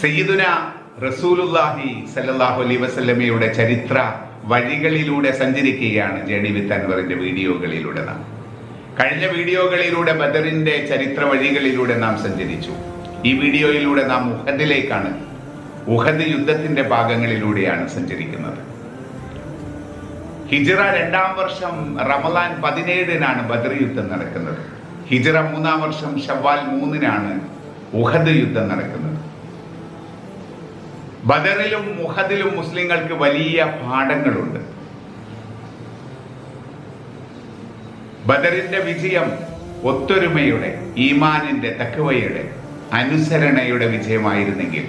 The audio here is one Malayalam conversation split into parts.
സയ്യിദുന റസൂലുല്ലാഹി സല്ലല്ലാഹു അലൈഹി വസല്ലമയുടെ ചരിത്ര വഴികളിലൂടെ സഞ്ചരിക്കുകയാണ് ജേണി വിത്ത് അൻവറിന്റെ വീഡിയോകളിലൂടെ നാം. കഴിഞ്ഞ വീഡിയോകളിലൂടെ ബദറിന്റെ ചരിത്ര വഴികളിലൂടെ നാം സഞ്ചരിച്ചു. ഈ വീഡിയോയിലൂടെ നാം ഉഹദിലേക്കാണ് ഉഹദ് യുദ്ധത്തിന്റെ ഭാഗങ്ങളിലൂടെയാണ് സഞ്ചരിക്കുന്നത്. ഹിജറ രണ്ടാം വർഷം റമലാൻ പതിനേഴിനാണ് ബദർ യുദ്ധം നടക്കുന്നത്. ഹിജറ മൂന്നാം വർഷം ഷവ്വാൽ മൂന്നിനാണ് ഉഹദ് യുദ്ധം നടക്കുന്നത്. ബദറിലും മുഹദിലും മുസ്ലിങ്ങൾക്ക് വലിയ പാഠങ്ങളുണ്ട്. ബദറിന്റെ വിജയം ഒത്തൊരുമയുടെ ഈമാനിന്റെ തക്കവയുടെ അനുസരണയുടെ വിജയമായിരുന്നെങ്കിൽ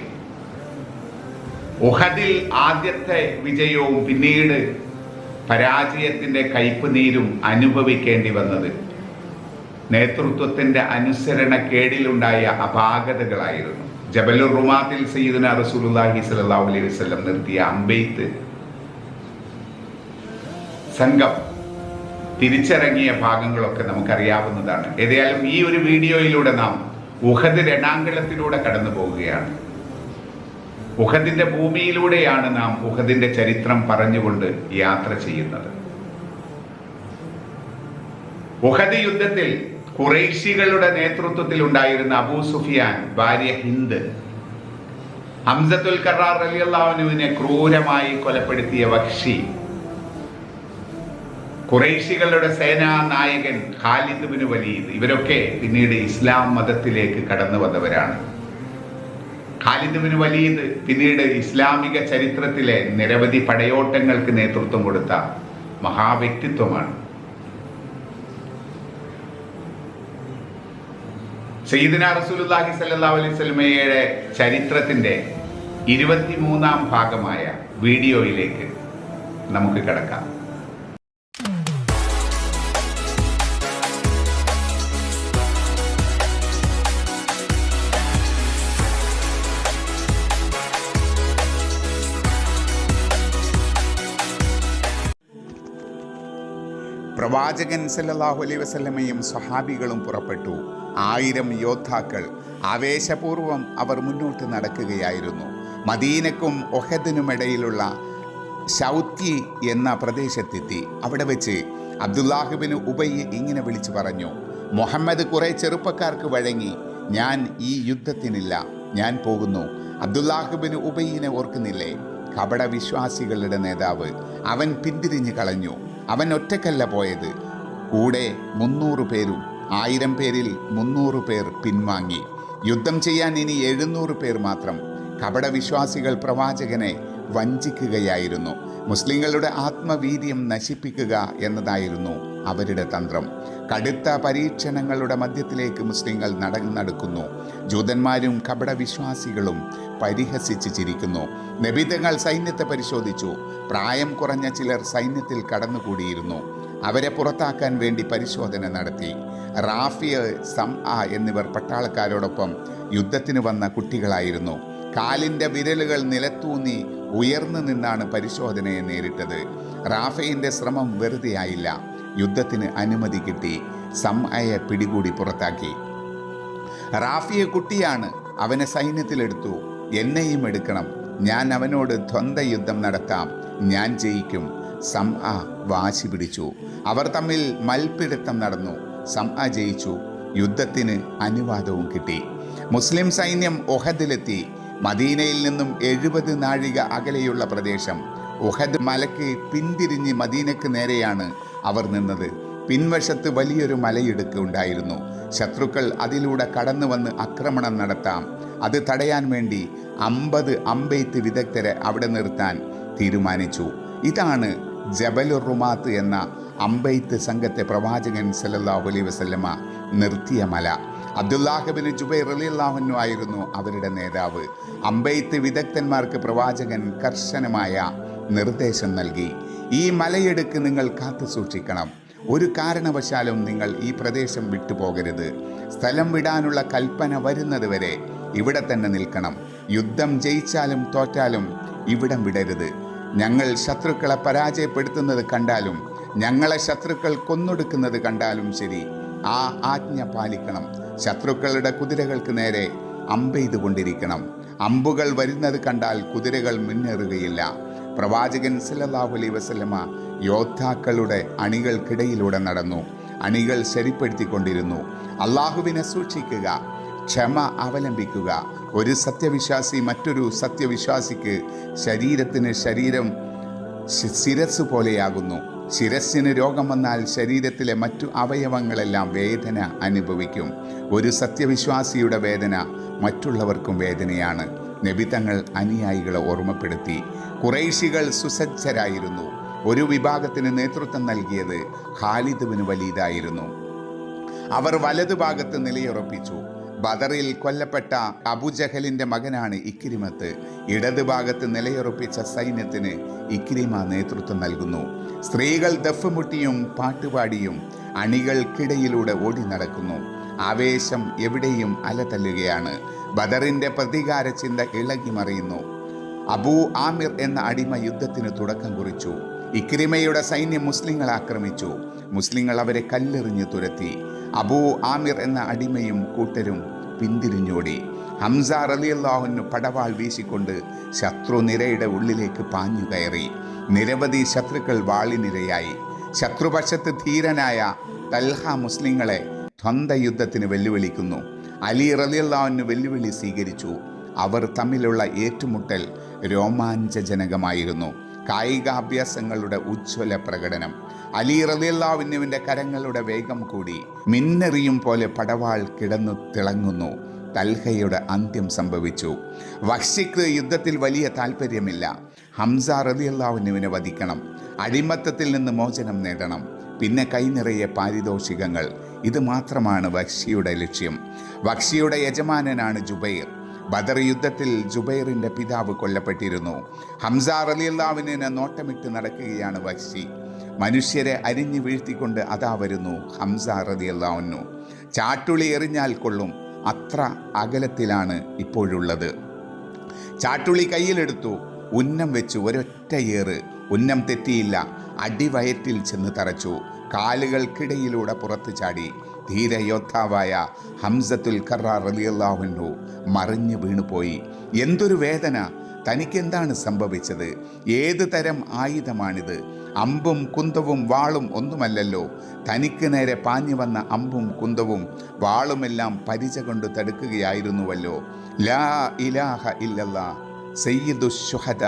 ഉഹദിൽ ആദ്യത്തെ വിജയവും പിന്നീട് പരാജയത്തിന്റെ കയ്പ് നീരും അനുഭവിക്കേണ്ടി വന്നത് നേതൃത്വത്തിന്റെ അനുസരണക്കേടിലുണ്ടായ അപാകതകളായിരുന്നു. ജബലുർ റുമാത്തിൽ സയ്യിദിന റസൂലുള്ളാഹി സലാഹു അലൈഹി വസ്ലം നിർത്തിയ അമ്പെയ്ത്ത് സംഘം തിരിച്ചിറങ്ങിയ ഭാഗങ്ങളൊക്കെ നമുക്കറിയാവുന്നതാണ്. ഏതായാലും ഈ ഒരു വീഡിയോയിലൂടെ നാം ഉഹദ് രണാങ്കണത്തിലൂടെ കടന്നു പോവുകയാണ്. ഉഹദിന്റെ ഭൂമിയിലൂടെയാണ് നാം ഉഹദിന്റെ ചരിത്രം പറഞ്ഞുകൊണ്ട് യാത്ര ചെയ്യുന്നത്. ഉഹദ് യുദ്ധത്തിൽ കുറേശികളുടെ നേതൃത്വത്തിൽ ഉണ്ടായിരുന്ന അബൂ സുഫിയാൻ ഭാര്യ ഹിന്ദ്. ഹംസത്തുൽ കറാർ അലിയല്ലാവിനുവിനെ ക്രൂരമായി കൊലപ്പെടുത്തിയ വക്ഷി. കുറേശികളുടെ സേനാ നായകൻ ഖാലിദ് ബിൻ വലീദ്. ഇവരൊക്കെ പിന്നീട് ഇസ്ലാം മതത്തിലേക്ക് കടന്നു വന്നവരാണ്. ഖാലിദ് ബിൻ വലീദ് പിന്നീട് ഇസ്ലാമിക ചരിത്രത്തിലെ നിരവധി പടയോട്ടങ്ങൾക്ക് നേതൃത്വം കൊടുത്ത മഹാവ്യക്തിത്വമാണ്. സയ്യിദിന റസൂലുള്ളാഹി സ്വല്ലല്ലാഹു അലൈഹി വസല്ലമയുടെ ചരിത്രത്തിന്റെ ഇരുപത്തിമൂന്നാം ഭാഗമായ വീഡിയോയിലേക്ക് നമുക്ക് കിടക്കാം. പ്രവാചകൻ സല്ലല്ലാഹു അലൈഹി വസല്ലമയും സ്വഹാബികളും പുറപ്പെട്ടു. ആയിരം യോദ്ധാക്കൾ ആവേശപൂർവം അവർ മുന്നോട്ട് നടക്കുകയായിരുന്നു. മദീനക്കും ഒഹദിനുമിടയിലുള്ള ഷൗത്തി എന്ന പ്രദേശത്തെത്തി. അവിടെ വെച്ച് അബ്ദുല്ലാഹുബിന് ഉബൈ ഇങ്ങനെ വിളിച്ചു പറഞ്ഞു മുഹമ്മദ് കുറെ ചെറുപ്പക്കാർക്ക് വഴങ്ങി ഞാൻ ഈ യുദ്ധത്തിനില്ല ഞാൻ പോകുന്നു. അബ്ദുല്ലാഹുബിന് ഉബൈനെ ഓർക്കുന്നില്ലേ? കപട വിശ്വാസികളുടെ നേതാവ്. അവൻ പിന്തിരിഞ്ഞു കളഞ്ഞു. അവൻ ഒറ്റക്കല്ല പോയത്. കൂടെ മുന്നൂറ് പേരും ആയിരം പേരിൽ മുന്നൂറ് പേർ പിൻവാങ്ങി. യുദ്ധം ചെയ്യാൻ ഇനി എഴുന്നൂറ് പേർ മാത്രം. കപടവിശ്വാസികൾ പ്രവാചകനെ വഞ്ചിക്കുകയായിരുന്നു. മുസ്ലിങ്ങളുടെ ആത്മവീര്യം നശിപ്പിക്കുക എന്നതായിരുന്നു അവരുടെ തന്ത്രം. കടുത്ത പരീക്ഷണങ്ങളുടെ മധ്യത്തിലേക്ക് മുസ്ലിങ്ങൾ നടന്നെടുക്കുന്നു ജൂതന്മാരും കപട വിശ്വാസികളും പരിഹസിച്ച് ചിരിക്കുന്നു. നബിതങ്ങൾ സൈന്യത്തെ പരിശോധിച്ചു. പ്രായം കുറഞ്ഞ ചിലർ സൈന്യത്തിൽ കടന്നുകൂടിയിരുന്നു. അവരെ പുറത്താക്കാൻ വേണ്ടി പരിശോധന നടത്തി. റാഫിയ സം ആ എന്നിവർ പട്ടാളക്കാരോടൊപ്പം യുദ്ധത്തിന് വന്ന കുട്ടികളായിരുന്നു. കാലിന്റെ വിരലുകൾ നിലത്തൂന്നി ഉയർന്നു നിന്നാണ് പരിശോധനയെ നേരിട്ടത്. റാഫയിന്റെ ശ്രമം വെറുതെയായില്ല. യുദ്ധത്തിന് അനുമതി കിട്ടി. സംഅയെ പിടികൂടി പുറത്താക്കി. റാഫിയെ കുട്ടിയാണ്. അവനെ സൈന്യത്തിലെടുത്തു. എന്നെയും എടുക്കണം. ഞാൻ അവനോട് ദ്വന്ദ്വ യുദ്ധം നടത്താം. ഞാൻ ജയിക്കും. സം അ വാശി പിടിച്ചു. അവർ തമ്മിൽ മൽപ്പിടുത്തം നടന്നു. സം അ ജയിച്ചു. യുദ്ധത്തിന് അനുവാദവും കിട്ടി. മുസ്ലിം സൈന്യം ഒഹദിലെത്തി. മദീനയിൽ നിന്നും എഴുപത് നാഴിക അകലെയുള്ള പ്രദേശം ഉഹദ് മലയ്ക്ക് പിന്തിരിഞ്ഞ് മദീനയ്ക്ക് നേരെയാണ് അവർ നിന്നത്. പിൻവശത്ത് വലിയൊരു മലയിടുക്ക് ഉണ്ടായിരുന്നു. ശത്രുക്കൾ അതിലൂടെ കടന്നു വന്ന് ആക്രമണം നടത്താം. അത് തടയാൻ വേണ്ടി അമ്പത് അമ്പെയ്ത്ത് വിദഗ്ധരെ അവിടെ നിർത്താൻ തീരുമാനിച്ചു. ഇതാണ് ജബലുർ റുമാത്ത് എന്ന അമ്പെയ്ത്ത് സംഘത്തെ പ്രവാചകൻ സല്ലല്ലാഹു അലൈഹി വസല്ലമ നിർത്തിയ മല. അബ്ദുല്ലാഹിബിന് ജുബൈർ അലിയല്ലാഹുനു ആയിരുന്നു അവരുടെ നേതാവ്. അമ്പെയ്ത്ത് വിദഗ്ധന്മാർക്ക് പ്രവാചകൻ കർശനമായ നിർദ്ദേശം നൽകി. ഈ മലയെടുക്ക് നിങ്ങൾ കാത്തു സൂക്ഷിക്കണം. ഒരു കാരണവശാലും നിങ്ങൾ ഈ പ്രദേശം വിട്ടുപോകരുത് സ്ഥലം വിടാനുള്ള കൽപ്പന വരുന്നതുവരെ ഇവിടെ തന്നെ നിൽക്കണം. യുദ്ധം ജയിച്ചാലും തോറ്റാലും ഇവിടം വിടരുത്. ഞങ്ങൾ ശത്രുക്കളെ പരാജയപ്പെടുത്തുന്നത് കണ്ടാലും ഞങ്ങളെ ശത്രുക്കൾ കൊന്നൊടുക്കുന്നത് കണ്ടാലും ശരി. ആ ആജ്ഞ പാലിക്കണം. ശത്രുക്കളുടെ കുതിരകൾക്ക് നേരെ അമ്പെയ്തു അമ്പെയ്തുകൊണ്ടിരിക്കണം അമ്പുകൾ വരുന്നത് കണ്ടാൽ കുതിരകൾ മുന്നേറുകയില്ല. പ്രവാചകൻ സല്ലല്ലാഹു അലൈഹി വസല്ലമ യോദ്ധാക്കളുടെ അണികൾക്കിടയിലൂടെ നടന്നു. അണികൾ ശരിപ്പെടുത്തിക്കൊണ്ടിരുന്നു. അള്ളാഹുവിനെ സൂക്ഷിക്കുക ക്ഷമ അവലംബിക്കുക. ഒരു സത്യവിശ്വാസി മറ്റൊരു സത്യവിശ്വാസിക്ക് ശരീരത്തിന് ശരീരം ശിരസ് പോലെയാകുന്നു ശിരസ്സിന് രോഗം വന്നാൽ ശരീരത്തിലെ മറ്റു അവയവങ്ങളെല്ലാം വേദന അനുഭവിക്കും. ഒരു സത്യവിശ്വാസിയുടെ വേദന മറ്റുള്ളവർക്കും വേദനയാണ്. നബി തങ്ങൾ അനുയായികളെ ഓർമ്മപ്പെടുത്തി. കുറേശികൾ സുസജ്ജരായിരുന്നു. ഒരു വിഭാഗത്തിന് നേതൃത്വം നൽകിയത് ഖാലിദുവിന് വലീദായിരുന്നു. അവർ വലതുഭാഗത്ത് നിലയുറപ്പിച്ചു. ബദറിൽ കൊല്ലപ്പെട്ട അബുജഹലിന്റെ മകനാണ് ഇക്രിമത്ത്. ഇടതുഭാഗത്ത് നിലയുറപ്പിച്ച സൈന്യത്തിന് ഇക്രിമ നേതൃത്വം നൽകുന്നു. സ്ത്രീകൾ ദഫ് മുട്ടിയും പാട്ടുപാടിയും അണികൾക്കിടയിലൂടെ ഓടി നടക്കുന്നു. ആവേശം എവിടെയും അലതല്ലുകയാണ്. ബദറിന്റെ പ്രതികാര ചിന്ത ഇളകി മറിയുന്നു. അബൂ ആമിർ എന്ന അടിമ യുദ്ധത്തിന് തുടക്കം കുറിച്ചു. ഇക്രിമയുടെ സൈന്യം മുസ്ലിങ്ങൾ ആക്രമിച്ചു. മുസ്ലിങ്ങൾ അവരെ കല്ലെറിഞ്ഞു തുരത്തി. അബൂ ആമിർ എന്ന അടിമയും കൂട്ടരും പിന്തിരിഞ്ഞോടി. ഹംസ റലിയല്ലാഹുവിന് പടവാൾ വീശിക്കൊണ്ട് ശത്രു നിരയുടെ ഉള്ളിലേക്ക് പാഞ്ഞു കയറി. നിരവധി ശത്രുക്കൾ വാളിനിരയായി. ശത്രുപക്ഷത്ത് ധീരനായ തൽഹ മുസ്ലിങ്ങളെ ധന്ത യുദ്ധത്തിന് വെല്ലുവിളിക്കുന്നു. അലി റലിയല്ലാഹുവിന് വെല്ലുവിളി സ്വീകരിച്ചു. അവർ തമ്മിലുള്ള ഏറ്റുമുട്ടൽ രോമാഞ്ചജനകമായിരുന്നു. കായികാഭ്യാസങ്ങളുടെ ഉജ്ജ്വല പ്രകടനം. അലി റലിയല്ലാവിനുവിന്റെ കരങ്ങളുടെ വേഗം കൂടി മിന്നെറിയും പോലെ പടവാൾ കിടന്നു തിളങ്ങുന്നു. തൽഹയുടെ അന്ത്യം സംഭവിച്ചു. വക്ഷിക്ക് യുദ്ധത്തിൽ വലിയ താല്പര്യമില്ല ഹംസ റലിയല്ലാവിനുവിനെ വധിക്കണം. അടിമത്തത്തിൽ നിന്ന് മോചനം നേടണം. പിന്നെ കൈനിറയെ പാരിതോഷികങ്ങൾ. ഇത് മാത്രമാണ് വക്ഷിയുടെ ലക്ഷ്യം. വക്ഷിയുടെ യജമാനനാണ് ജുബൈർ. ബദർ യുദ്ധത്തിൽ ജുബൈറിന്റെ പിതാവ് കൊല്ലപ്പെട്ടിരുന്നു. ഹംസ റലിയല്ലാവിനെ നോട്ടമിട്ട് നടക്കുകയാണ് വക്ഷി മനുഷ്യരെ അരിഞ്ഞു വീഴ്ത്തിക്കൊണ്ട് അതാ വരുന്നു ഹംസ റതിയല്ലാവുന്നു ചാട്ടുളി എറിഞ്ഞാൽ കൊള്ളും. അത്ര അകലത്തിലാണ് ഇപ്പോഴുള്ളത്. ചാട്ടുളി കയ്യിലെടുത്തു. ഉന്നം വെച്ചു. ഒരൊറ്റ ഏറ്. ഉന്നം തെറ്റിയില്ല. അടിവയറ്റിൽ ചെന്ന് തറച്ചു. കാലുകൾക്കിടയിലൂടെ പുറത്തു ചാടി. ധീരയോദ്ധാവായ ഹംസത്തുൽ ഖറാർ റലിയല്ലാഹുന്നു മറിഞ്ഞു വീണുപോയി. എന്തൊരു വേദന. തനിക്കെന്താണ് സംഭവിച്ചത്? ഏത് തരം ആയുധമാണിത്? അമ്പും കുന്തവും വാളും ഒന്നുമല്ലല്ലോ. തനിക്ക് നേരെ പാഞ്ഞു വന്ന അമ്പും കുന്തവും വാളുമെല്ലാം പരിച കൊണ്ട് തടുക്കുകയായിരുന്നുവല്ലോ. ലാ ഇലാഹ ഇല്ലല്ലാ. സയ്യിദു ഷുഹദ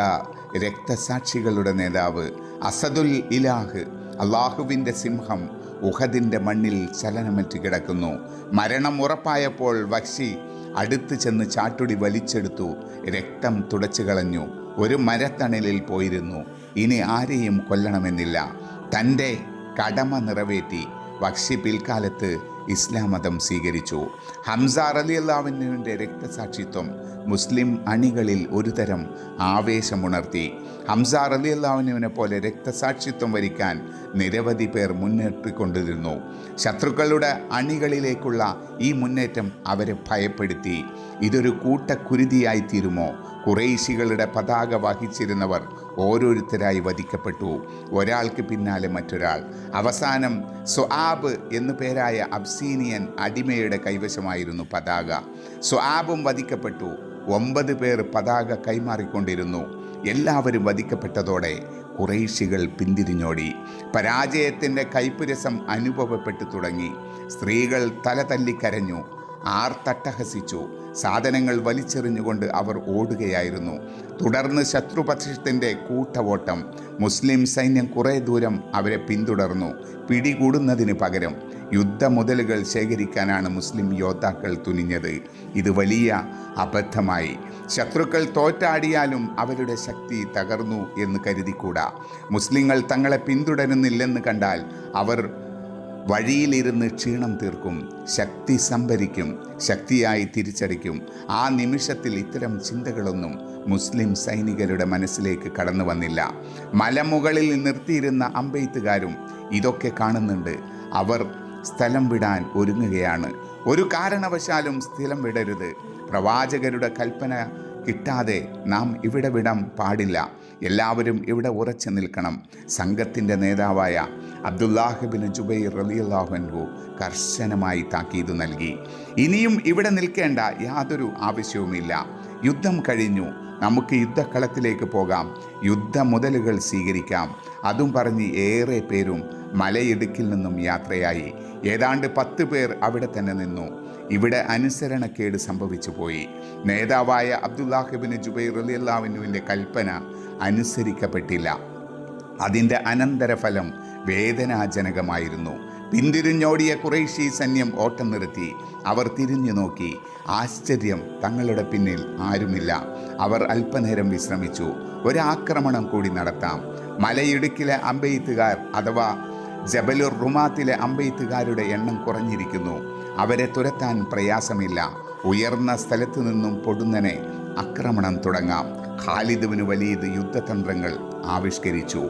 രക്തസാക്ഷികളുടെ നേതാവ്. അസദുൽ ഇലാഹ് അള്ളാഹുവിന്റെ സിംഹം ഉഹദിന്റെ മണ്ണിൽ ചലനമറ്റ് കിടക്കുന്നു. മരണം ഉറപ്പായപ്പോൾ വക്ഷി അടുത്ത് ചെന്ന് ചാട്ടുടി വലിച്ചെടുത്തു. രക്തം തുടച്ചു കളഞ്ഞു. ഒരു മരത്തണലിൽ പോയിരുന്നു. ഇനി ആരെയും കൊല്ലണമെന്നില്ല. തന്റെ കടമ നിറവേറ്റി പക്ഷി പിൽക്കാലത്ത് ഇസ്ലാം മതം സ്വീകരിച്ചു. ഹംസ അള്ളാവിന്റെ രക്തസാക്ഷിത്വം മുസ്ലിം അണികളിൽ ഒരുതരം ആവേശമുണർത്തി. ഹംസ റലിയല്ലാവിനുവിനെ പോലെ രക്തസാക്ഷിത്വം വരിക്കാൻ നിരവധി പേർ മുന്നേറ്റിക്കൊണ്ടിരുന്നു ശത്രുക്കളുടെ അണികളിലേക്കുള്ള ഈ മുന്നേറ്റം അവരെ ഭയപ്പെടുത്തി. ഇതൊരു കൂട്ടക്കുരുതിയായിത്തീരുമോ? കുറേശികളുടെ പതാക വഹിച്ചിരുന്നവർ ഓരോരുത്തരായി വധിക്കപ്പെട്ടു. ഒരാൾക്ക് പിന്നാലെ മറ്റൊരാൾ. അവസാനം സ്വാബ് എന്നു പേരായ അബ്സീനിയൻ അടിമയുടെ കൈവശമായിരുന്നു പതാക. സ്വാബും വധിക്കപ്പെട്ടു. ഒമ്പത് പേർ പതാക കൈമാറിക്കൊണ്ടിരുന്നു. എല്ലാവരും വധിക്കപ്പെട്ടതോടെ കുറേശികൾ പിന്തിരിഞ്ഞോടി. പരാജയത്തിന്റെ കൈപ്പുരസം അനുഭവപ്പെട്ടു തുടങ്ങി. സ്ത്രീകൾ തല തല്ലിക്കരഞ്ഞു ആർത്തട്ടഹസിച്ചു സാധനങ്ങൾ വലിച്ചെറിഞ്ഞുകൊണ്ട് അവർ ഓടുകയായിരുന്നു. തുടർന്ന് ശത്രുപക്ഷത്തിന്റെ കൂട്ടവോട്ടം. മുസ്ലിം സൈന്യം കുറേ ദൂരം അവരെ പിന്തുടർന്നു. പിടികൂടുന്നതിന് പകരം യുദ്ധമുതലുകൾ ശേഖരിക്കാനാണ് മുസ്ലിം യോദ്ധാക്കൾ തുനിഞ്ഞത്. ഇത് വലിയ അബദ്ധമായി. ശത്രുക്കൾ തോറ്റാടിയാലും അവരുടെ ശക്തി തകർന്നു എന്ന് കരുതിക്കൂടാ. മുസ്ലിങ്ങൾ തങ്ങളെ പിന്തുടരുന്നില്ലെന്ന് കണ്ടാൽ അവർ വഴിയിലിരുന്ന് ക്ഷീണം തീർക്കും ശക്തി സംഭരിക്കും ശക്തിയായി തിരിച്ചടിക്കും. ആ നിമിഷത്തിൽ ഇത്തരം ചിന്തകളൊന്നും മുസ്ലിം സൈനികരുടെ മനസ്സിലേക്ക് കടന്നു വന്നില്ല. മലമുകളിൽ നിർത്തിയിരുന്ന അമ്പെയ്ത്തുകാരും ഇതൊക്കെ കാണുന്നുണ്ട്. അവർ സ്ഥലം വിടാൻ ഒരുങ്ങുകയാണ്. ഒരു കാരണവശാലും സ്ഥലം വിടരുത്. പ്രവാചകരുടെ കൽപ്പന കിട്ടാതെ നാം ഇവിടെ വിടാൻ പാടില്ല. എല്ലാവരും ഇവിടെ ഉറച്ചു നിൽക്കണം. സംഘത്തിന്റെ നേതാവായ അബ്ദുല്ലാഹിബിൻ ജുബൈർ റലിയല്ലാഹുൻഹു കർശനമായി താക്കീത് നൽകി. ഇനിയും ഇവിടെ നിൽക്കേണ്ട യാതൊരു ആവശ്യവുമില്ല. യുദ്ധം കഴിഞ്ഞു. നമുക്ക് യുദ്ധക്കളത്തിലേക്ക് പോകാം. യുദ്ധ മുതലുകൾ സ്വീകരിക്കാം. അതും പറഞ്ഞ് ഏറെ പേരും മലയിടുക്കിൽ നിന്നും യാത്രയായി. ഏതാണ്ട് പത്ത് പേർ അവിടെ തന്നെ നിന്നു. ഇവിടെ അനുസരണക്കേട് സംഭവിച്ചു പോയി. നേതാവായ അബ്ദുല്ലാഹിബിന് ജുബൈർ അലിയല്ലാവിനുവിന്റെ കൽപ്പന അനുസരിക്കപ്പെട്ടില്ല. അതിന്റെ അനന്തരഫലം വേദനാജനകമായിരുന്നു. പിന്തിരിഞ്ഞോടിയ കുറേശി സൈന്യം ഓട്ടം നിർത്തി. അവർ തിരിഞ്ഞു നോക്കി. ആശ്ചര്യം തങ്ങളുടെ പിന്നിൽ ആരുമില്ല. അവർ അല്പനേരം വിശ്രമിച്ചു. ഒരാക്രമണം കൂടി നടത്താം. മലയിടുക്കിലെ അമ്പെയ്ത്തുകാർ അഥവാ ജബലുർ റുമാത്തിലെ അമ്പെയ്ത്തുകാരുടെ എണ്ണം കുറഞ്ഞിരിക്കുന്നു. അവരെ തുരത്താൻ പ്രയാസമില്ല. ഉയർന്ന സ്ഥലത്തു നിന്നും പൊടുന്നനെ ആക്രമണം തുടങ്ങാം. ഖാലിദുവിന് വലിയത് യുദ്ധതന്ത്രങ്ങൾ ആവിഷ്കരിച്ചു.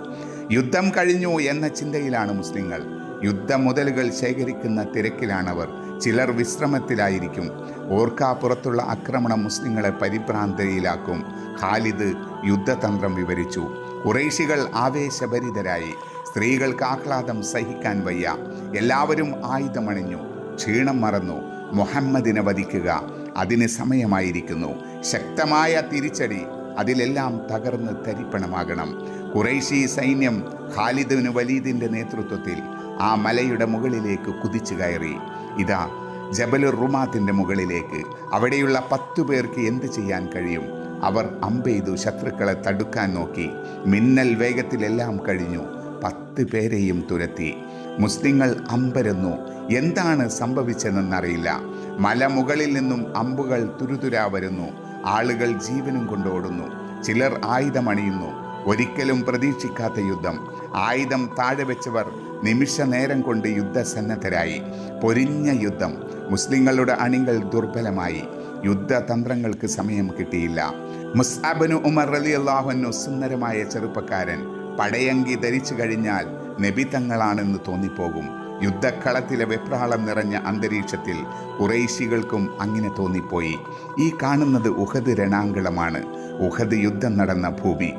യുദ്ധം കഴിഞ്ഞു എന്ന ചിന്തയിലാണ് മുസ്ലിങ്ങൾ. യുദ്ധ മുതലുകൾ ശേഖരിക്കുന്ന തിരക്കിലാണവർ. ചിലർ വിശ്രമത്തിലായിരിക്കും. ഓർക്കാപ്പുറത്തുള്ള ആക്രമണം മുസ്ലിങ്ങളെ പരിഭ്രാന്തയിലാക്കും. ഖാലിദ് യുദ്ധതന്ത്രം വിവരിച്ചു. കുറേശികൾ ആവേശഭരിതരായി. സ്ത്രീകൾക്ക് ആഹ്ലാദം സഹിക്കാൻ വയ്യ. എല്ലാവരും ആയുധമണിഞ്ഞു. ക്ഷീണം മറന്നു. മുഹമ്മദിനെ വധിക്കുക. അതിന് സമയമായിരിക്കുന്നു. ശക്തമായ തിരിച്ചടി. അതിലെല്ലാം തകർന്ന് തരിപ്പണമാകണം. കുറേശി സൈന്യം ഖാലിദിന് വലീദിന്റെ നേതൃത്വത്തിൽ ആ മലയുടെ മുകളിലേക്ക് കുതിച്ചു കയറി. ഇതാ ജബലുർ റുമാത്തിന്റെ മുകളിലേക്ക്. അവിടെയുള്ള പത്തു പേർക്ക് എന്ത് ചെയ്യാൻ കഴിയും? അവർ അമ്പെയ്തു ശത്രുക്കളെ തടുക്കാൻ നോക്കി. മിന്നൽ വേഗത്തിലെല്ലാം കഴിഞ്ഞു. പത്ത് പേരെയും തുരത്തി. മുസ്ലിങ്ങൾ അമ്പരന്നു. എന്താണ് സംഭവിച്ചതെന്നറിയില്ല. മലമുകളിൽ നിന്നും അമ്പുകൾ തുരുതുരാ വരുന്നു. ആളുകൾ ജീവനും കൊണ്ടോടുന്നു ചിലർ ആയുധമണിയുന്നു. ഒരിക്കലും പ്രതീക്ഷിക്കാത്ത യുദ്ധം. ആയുധം താഴെ വെച്ചവർ നിമിഷ നേരം കൊണ്ട് യുദ്ധസന്നദ്ധരായി. പൊരിഞ്ഞ യുദ്ധം. മുസ്ലിങ്ങളുടെ അണികൾ ദുർബലമായി. യുദ്ധതന്ത്രങ്ങൾക്ക് സമയം കിട്ടിയില്ല. മുസ്താബനു ഉമർ അലി അള്ളാഹുനു സുന്ദരമായ ചെറുപ്പക്കാരൻ പടയങ്കി ധരിച്ചു കഴിഞ്ഞാൽ നബി തങ്ങളാണെന്ന് തോന്നിപ്പോകും. യുദ്ധക്കളത്തിലെ വെപ്രാളം നിറഞ്ഞ അന്തരീക്ഷത്തിൽ കുറേശികൾക്കും അങ്ങനെ തോന്നിപ്പോയി. ഈ കാണുന്നത് ഉഹദ് രണാങ്കളമാണ് ഉഹദ് യുദ്ധം നടന്ന ഭൂമി.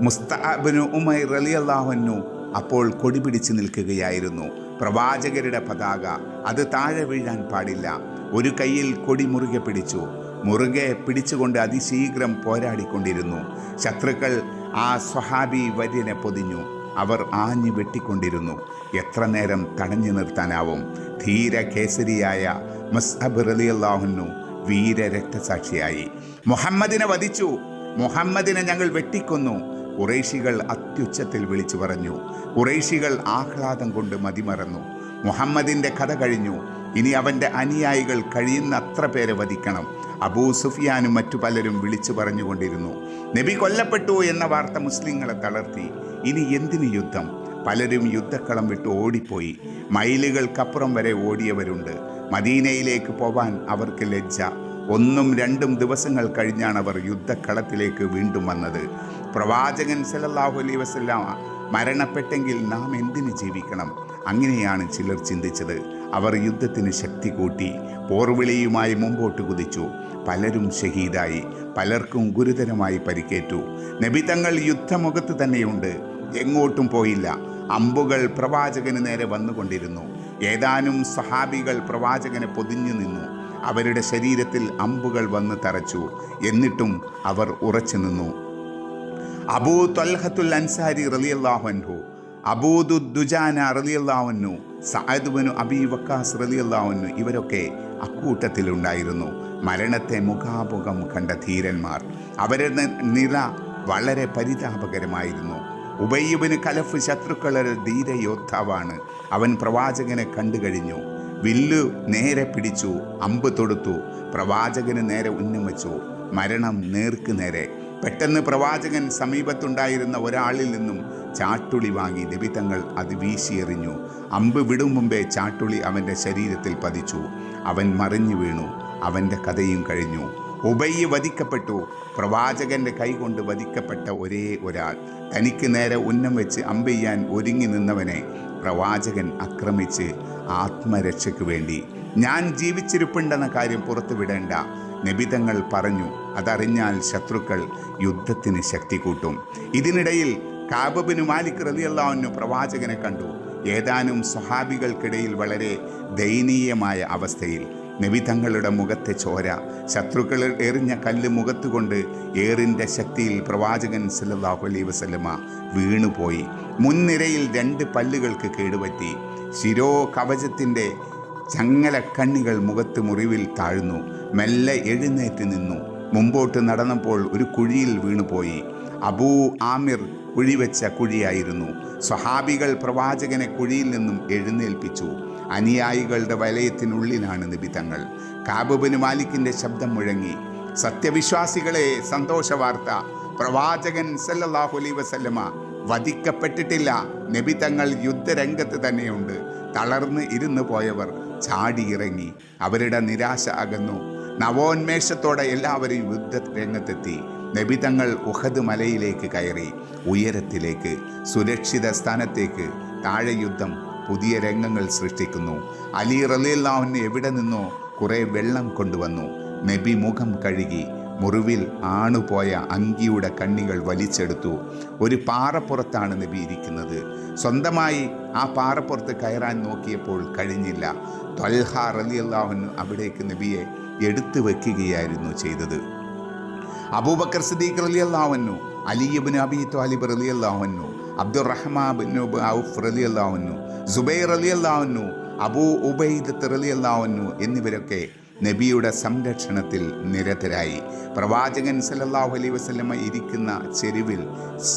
മുസ്താബിനു ഉമൈ അള്ളാഹുനു അപ്പോൾ കൊടിപിടിച്ച് നിൽക്കുകയായിരുന്നു. പ്രവാചകരുടെ പതാക അത് താഴെ വീഴാൻ പാടില്ല. ഒരു കയ്യിൽ കൊടി മുറുകെ പിടിച്ചു. മുറുകെ പിടിച്ചുകൊണ്ട് അതിശീഘ്രം പോരാടിക്കൊണ്ടിരുന്നു. ശത്രുക്കൾ ആ സ്വഹാബി വര്യനെ പൊതിഞ്ഞു. അവർ ആഞ്ഞു വെട്ടിക്കൊണ്ടിരുന്നു. എത്ര നേരം തടഞ്ഞു നിർത്താനാവും? ധീര കേസരിയായ മസ്അബ് റലിയല്ലാഹുന്നു വീര രക്തസാക്ഷിയായി മുഹമ്മദിനെ വധിച്ചു. മുഹമ്മദിനെ ഞങ്ങൾ വെട്ടിക്കൊന്നു. കുറേശികൾ അത്യുച്ചത്തിൽ വിളിച്ചു പറഞ്ഞു. കുറേശികൾ ആഹ്ലാദം കൊണ്ട് മതിമറന്നു. മുഹമ്മദിന്റെ കഥ കഴിഞ്ഞു. ഇനി അവന്റെ അനുയായികൾ കഴിയുന്നത്ര പേരെ വധിക്കണം. അബൂ സുഫിയാനും മറ്റു പലരും വിളിച്ചു പറഞ്ഞുകൊണ്ടിരുന്നു. നബി കൊല്ലപ്പെട്ടു എന്ന വാർത്ത മുസ്ലിങ്ങളെ തളർത്തി. ഇനി എന്തിന് യുദ്ധം? പലരും യുദ്ധക്കളം വിട്ട് ഓടിപ്പോയി. മൈലുകൾക്കപ്പുറം വരെ ഓടിയവരുണ്ട്. മദീനയിലേക്ക് പോവാൻ അവർക്ക് ലജ്ജ. ഒന്നും രണ്ടും ദിവസങ്ങൾ കഴിഞ്ഞാണ് അവർ യുദ്ധക്കളത്തിലേക്ക് വീണ്ടും വന്നത്. പ്രവാചകൻ സലല്ലാഹു അലൈഹി വസല്ലം മരണപ്പെട്ടെങ്കിൽ നാം എന്തിന് ജീവിക്കണം? അങ്ങനെയാണ് ചിലർ ചിന്തിച്ചത്. അവർ യുദ്ധത്തിന് ശക്തി കൂട്ടി പോർവിളിയുമായി മുമ്പോട്ട് കുതിച്ചു. പലരും ഷഹീദായി പലർക്കും ഗുരുതരമായി പരിക്കേറ്റു. നബി തങ്ങൾ യുദ്ധമുഖത്ത് തന്നെയുണ്ട്. എങ്ങോട്ടും പോയില്ല. അമ്പുകൾ പ്രവാചകന് നേരെ വന്നുകൊണ്ടിരുന്നു. ഏതാനും സഹാബികൾ പ്രവാചകനെ പൊതിഞ്ഞു നിന്നു. അവരുടെ ശരീരത്തിൽ അമ്പുകൾ വന്ന് തറച്ചു. എന്നിട്ടും അവർ ഉറച്ചു നിന്നു. അബൂ തൊൽഹത്തുൽ അൻസാരി റലിയല്ലാഹുൻഹു അബൂദു ദുജാന റലിയല്ലാഹുന്നു സായദ്ബനു അബി വക്കാസ് റലിയല്ലാവുന്നു ഇവരൊക്കെ അക്കൂട്ടത്തിലുണ്ടായിരുന്നു. മരണത്തെ മുഖാമുഖം കണ്ട ധീരന്മാർ. അവരുടെ നില വളരെ പരിതാപകരമായിരുന്നു. ഉബയ്യുബിന് കലഫ് ശത്രുക്കളുടെ ധീരയോദ്ധാവാണ്. അവൻ പ്രവാചകനെ കണ്ടു കഴിഞ്ഞു വില്ലു നേരെ പിടിച്ചു അമ്പ് തൊടുത്തു. പ്രവാചകന് നേരെ ഉന്നം വച്ചു. മരണം നേർക്ക് നേരെ. പെട്ടെന്ന് പ്രവാചകൻ സമീപത്തുണ്ടായിരുന്ന ഒരാളിൽ നിന്നും ചാട്ടുളി വാങ്ങി നിബിതങ്ങൾ അത് വീശിയെറിഞ്ഞു. അമ്പ് വിടും മുമ്പേ ചാട്ടുളി അവന്റെ ശരീരത്തിൽ പതിച്ചു. അവൻ മറിഞ്ഞു വീണു. അവന്റെ കഥയും കഴിഞ്ഞു. ഉബയ്യ് വധിക്കപ്പെട്ടു. പ്രവാചകന്റെ കൈകൊണ്ട് വധിക്കപ്പെട്ട ഒരേ ഒരാൾ. തനിക്ക് നേരെ ഉന്നം വെച്ച് അമ്പെയ്യാൻ ഒരുങ്ങി നിന്നവനെ പ്രവാചകൻ ആക്രമിച്ച് ആത്മരക്ഷയ്ക്ക് വേണ്ടി. ഞാൻ ജീവിച്ചിരിപ്പുണ്ടെന്ന കാര്യം പുറത്തുവിടേണ്ട നിബിതങ്ങൾ പറഞ്ഞു. അതറിഞ്ഞാൽ ശത്രുക്കൾ യുദ്ധത്തിന് ശക്തി കൂട്ടും. ഇതിനിടയിൽ കാബബിന് മാലിക് റലിയല്ലാവുന്നു പ്രവാചകനെ കണ്ടു. ഏതാനും സ്വഹാബികൾക്കിടയിൽ വളരെ ദയനീയമായ അവസ്ഥയിൽ നബി തങ്ങളുടെ മുഖത്തെ ചോര ശത്രുക്കൾ എറിഞ്ഞ കല്ല് മുഖത്തുകൊണ്ട് ഏറിന്റെ ശക്തിയിൽ പ്രവാചകൻ സല്ലാഹു അലൈ വസല്ലമ വീണുപോയി. മുൻനിരയിൽ രണ്ട് പല്ലുകൾക്ക് കേടുപറ്റി. ശിരോ കവചത്തിന്റെ ചങ്ങലക്കണ്ണികൾ മുഖത്ത് മുറിവിൽ താഴ്ന്നു. മെല്ലെ എഴുന്നേറ്റ് നിന്നു. മുമ്പോട്ട് നടന്നപ്പോൾ ഒരു കുഴിയിൽ വീണുപോയി. അബൂ ആമിർ കുഴിവെച്ച കുഴിയായിരുന്നു. സ്വഹാബികൾ പ്രവാചകനെ കുഴിയിൽ നിന്നും എഴുന്നേൽപ്പിച്ചു. അനുയായികളുടെ വലയത്തിനുള്ളിലാണ് നിബിതങ്ങൾ കാബുബിന് മാലിക്കിന്റെ ശബ്ദം മുഴങ്ങി. സത്യവിശ്വാസികളെ സന്തോഷ വാർത്ത പ്രവാചകൻ സല്ലാഹു അലൈ വസല്ലമ വധിക്കപ്പെട്ടിട്ടില്ല. നബിതങ്ങൾ യുദ്ധരംഗത്ത് തന്നെയുണ്ട്. തളർന്ന് ഇരുന്നു പോയവർ ചാടിയിറങ്ങി. അവരുടെ നിരാശ അകന്നു. നവോന്മേഷത്തോടെ എല്ലാവരും യുദ്ധ രംഗത്തെത്തി. നബിതങ്ങൾ ഉഹദ് മലയിലേക്ക് കയറി ഉയരത്തിലേക്ക് സുരക്ഷിത സ്ഥാനത്തേക്ക് താഴെ യുദ്ധം പുതിയ രംഗങ്ങൾ സൃഷ്ടിക്കുന്നു. അലി റലിയല്ലാവിന് എവിടെ നിന്നോ കുറേ വെള്ളം കൊണ്ടുവന്നു. നബി മുഖം കഴുകി മുറിവിൽ ആണുപോയ അങ്കിയുടെ കണ്ണികൾ വലിച്ചെടുത്തു. ഒരു പാറപ്പുറത്താണ് നബി ഇരിക്കുന്നത്. സ്വന്തമായി ആ പാറപ്പുറത്ത് കയറാൻ നോക്കിയപ്പോൾ കഴിഞ്ഞില്ല. ത്വൽഹ അള്ളാഹൻ അവിടേക്ക് നബിയെ എടുത്തു വെക്കുകയായിരുന്നു ചെയ്തത്. അബൂബക്കർ സിദ്ദീഖ് അലി അള്ളാഹുന്നു അലിയബിൻ അബി ത്വാലിബ് അലി അള്ളാഹുന്നു അബ്ദുറഹ്മാബിൻ ഔഫ് അലി അള്ളാഹുന്നു സുബൈർ അലി അള്ളാഹുന്നു അബൂ ഉബൈദ് അള്ളാഹുന്നു എന്നിവരൊക്കെ നബിയുടെ സംരക്ഷണത്തിൽ നിരതരായി. പ്രവാചകൻ സല്ലല്ലാഹു അലൈ വസല്ലമ ഇരിക്കുന്ന ചെരുവിൽ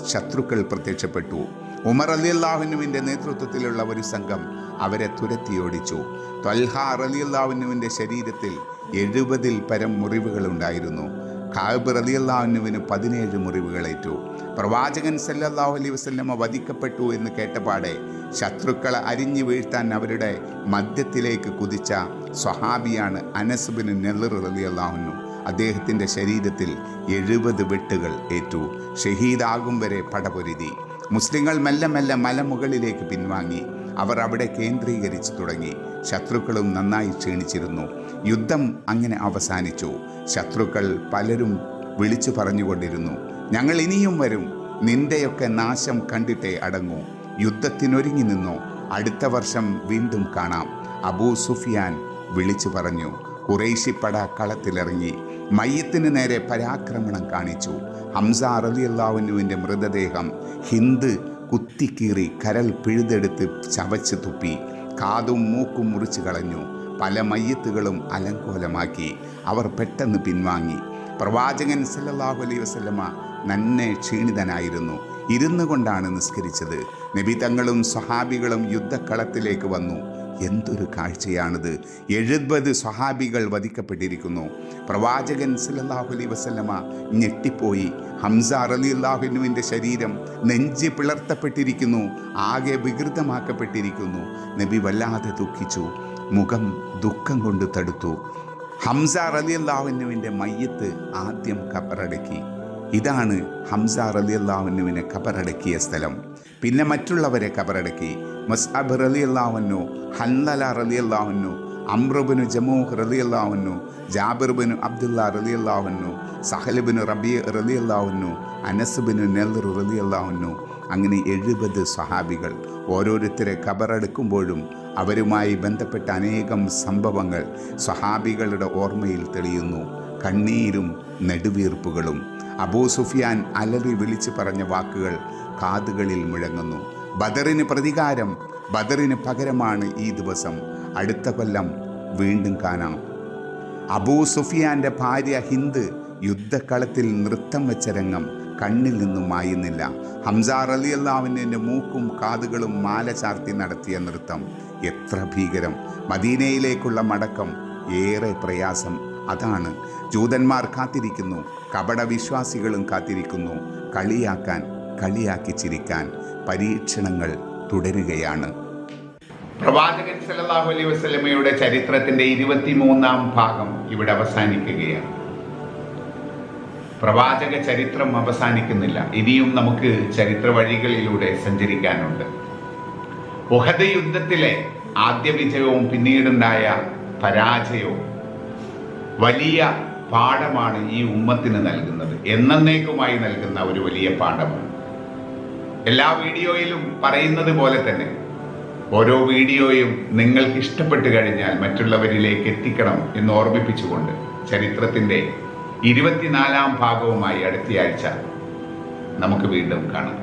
ശത്രുക്കൾ പ്രത്യക്ഷപ്പെട്ടു. ഉമർ അലി അള്ളാഹുനുവിന്റെ നേതൃത്വത്തിലുള്ള ഒരു സംഘം അവരെ തുരത്തിയോടിച്ചു. ത്വൽഹ അലി അള്ളാഹുനുവിന്റെ ശരീരത്തിൽ എഴുപതിൽ പരം മുറിവുകളുണ്ടായിരുന്നു. കാബ് റലിയല്ലാഹുവിന് പതിനേഴ് മുറിവുകളേറ്റു പ്രവാചകൻ സല്ലല്ലാഹു അലൈഹി വസല്ലമ വധിക്കപ്പെട്ടു എന്ന് കേട്ടപാടെ ശത്രുക്കളെ അരിഞ്ഞു വീഴ്ത്താൻ അവരുടെ മധ്യത്തിലേക്ക് കുതിച്ച സ്വഹാബിയാണ് അനസുബിന് നെല്ലർ റലിയല്ലാഹുന്നു അദ്ദേഹത്തിന്റെ ശരീരത്തിൽ എഴുപത് വെട്ടുകൾ ഏറ്റു. ഷഹീദാകും വരെ പടപൊരുതി. മുസ്ലിങ്ങൾ മെല്ലെ മെല്ലെ മലമുകളിലേക്ക് പിൻവാങ്ങി. അവർ അവിടെ കേന്ദ്രീകരിച്ചു തുടങ്ങി. ശത്രുക്കളും നന്നായി ക്ഷീണിച്ചിരുന്നു. യുദ്ധം അങ്ങനെ അവസാനിച്ചു. ശത്രുക്കൾ പലരും വിളിച്ചു പറഞ്ഞുകൊണ്ടിരുന്നു. ഞങ്ങൾ ഇനിയും വരും. നിന്റെയൊക്കെ നാശം കണ്ടിട്ടേ അടങ്ങൂ. യുദ്ധത്തിനൊരുങ്ങി നിന്നു. അടുത്ത വർഷം വീണ്ടും കാണാം. അബൂ സുഫിയാൻ വിളിച്ചു പറഞ്ഞു. കുറേശിപ്പട കളത്തിലിറങ്ങി. മയ്യത്തിന് നേരെ പരാക്രമണം കാണിച്ചു. ഹംസ അറലിയല്ലാവുനുവിന്റെ മൃതദേഹം ഹിന്ദ് കുത്തിക്കീറി കരൽ പിഴുതെടുത്ത് ചവച്ച് തുപ്പി കാതും മൂക്കും മുറിച്ചു കളഞ്ഞു. പല മയ്യത്തുകളും അലങ്കോലമാക്കി. അവർ പെട്ടെന്ന് പിൻവാങ്ങി. പ്രവാചകൻ സല്ലല്ലാഹു അലൈഹി വസല്ലമ നന്നെ ക്ഷീണിതനായിരുന്നു. ഇരുന്നു കൊണ്ടാണ് നിസ്കരിച്ചത്. നബി തങ്ങളും സ്വഹാബികളും യുദ്ധക്കളത്തിലേക്ക് വന്നു. എന്തൊരു കാഴ്ചയാണിത്. എഴുപത് സ്വഹാബികൾ വധിക്കപ്പെട്ടിരിക്കുന്നു. പ്രവാചകൻ സല്ലല്ലാഹു അലൈ വസല്ലമ ഞെട്ടിപ്പോയി. ഹംസ റലിയുല്ലാഹുവിന്റെ ശരീരം നെഞ്ച് പിളർത്തപ്പെട്ടിരിക്കുന്നു. ആകെ വികൃതമാക്കപ്പെട്ടിരിക്കുന്നു. നബി വല്ലാതെ ദുഃഖിച്ചു. മുഖം ദുഃഖം കൊണ്ട് തടുത്തു. ഹംസ റലിയല്ലാഹുവിന്റെ മയ്യത്ത് ആദ്യം കബറടക്കി. ഇതാണ് ഹംസ അള്ളാഹുനുവിനെ കബറടക്കിയ സ്ഥലം. പിന്നെ മറ്റുള്ളവരെ കബറടക്കി. മസ്അബ് റലി റലിയല്ലാഹുന്നു ഹൻലല അള്ളാഹുനു അമ്രബിന് ജമൂഹ് റലി അള്ളാഹുനു ജാബിർബിന് അബ്ദുല്ല അള്ളാഹുനു സഹലിബിന് റബി റലിയല്ലാഹുന്നു അനസുബിന് നെല്ലർ അള്ളാഹുനു അങ്ങനെ എഴുപത് സഹാബികൾ ഓരോരുത്തരെ ഖബറെടുക്കുമ്പോഴും അവരുമായി ബന്ധപ്പെട്ട അനേകം സംഭവങ്ങൾ സഹാബികളുടെ ഓർമ്മയിൽ തെളിയുന്നു. കണ്ണീരും നെടുവീർപ്പുകളും. അബൂ സുഫിയാൻ അലറി വിളിച്ചു പറഞ്ഞ വാക്കുകൾ കാതുകളിൽ മുഴങ്ങുന്നു. ബദറിന് പ്രതികാരം ബദറിന് പകരമാണ് ഈ ദിവസം. അടുത്ത കൊല്ലം വീണ്ടും കാണാം. അബൂ സുഫിയാന്റെ ഭാര്യ ഹിന്ദ് യുദ്ധക്കളത്തിൽ നൃത്തം വെച്ച രംഗം കണ്ണിൽ നിന്നും മായുന്നില്ല. ഹംസാർ അലി അള്ളാവിന്റെ മൂക്കും കാതുകളും മാല ചാർത്തി നടത്തിയ നൃത്തം. എത്ര ഭീകരം. മദീനയിലേക്കുള്ള മടക്കം ഏറെ പ്രയാസം. അതാണ്. ജൂതന്മാർ കാത്തിരിക്കുന്നു. കപട വിശ്വാസികളും കാത്തിരിക്കുന്നു. കളിയാക്കാൻ കളിയാക്കി ചിരിക്കാൻ. പരീക്ഷണങ്ങൾ തുടരുകയാണ്. പ്രവാചകൻ സല്ലല്ലാഹു അലൈഹി വസ്ലമയുടെ ചരിത്രത്തിന്റെ ഇരുപത്തിമൂന്നാം ഭാഗം ഇവിടെ അവസാനിക്കുകയാണ്. പ്രവാചക ചരിത്രം അവസാനിക്കുന്നില്ല. ഇനിയും നമുക്ക് ചരിത്ര വഴികളിലൂടെ സഞ്ചരിക്കാനുണ്ട്. ഉഹദ യുദ്ധത്തിലെ ആദ്യ വിജയവും പിന്നീടുണ്ടായ പരാജയവും വലിയ പാഠമാണ് ഈ ഉമ്മത്തിന് നൽകുന്നത്. എന്നേക്കുമായി നൽകുന്ന ഒരു വലിയ പാഠമാണ്. എല്ലാ വീഡിയോയിലും പറയുന്നത് പോലെ തന്നെ ഓരോ വീഡിയോയും നിങ്ങൾക്ക് ഇഷ്ടപ്പെട്ട് കഴിഞ്ഞാൽ മറ്റുള്ളവരിലേക്ക് എത്തിക്കണം എന്ന് ഓർമ്മിപ്പിച്ചുകൊണ്ട് ചരിത്രത്തിന്റെ ഇരുപത്തിനാലാം ഭാഗവുമായി അടുത്തയാഴ്ച നമുക്ക് വീണ്ടും കാണാം.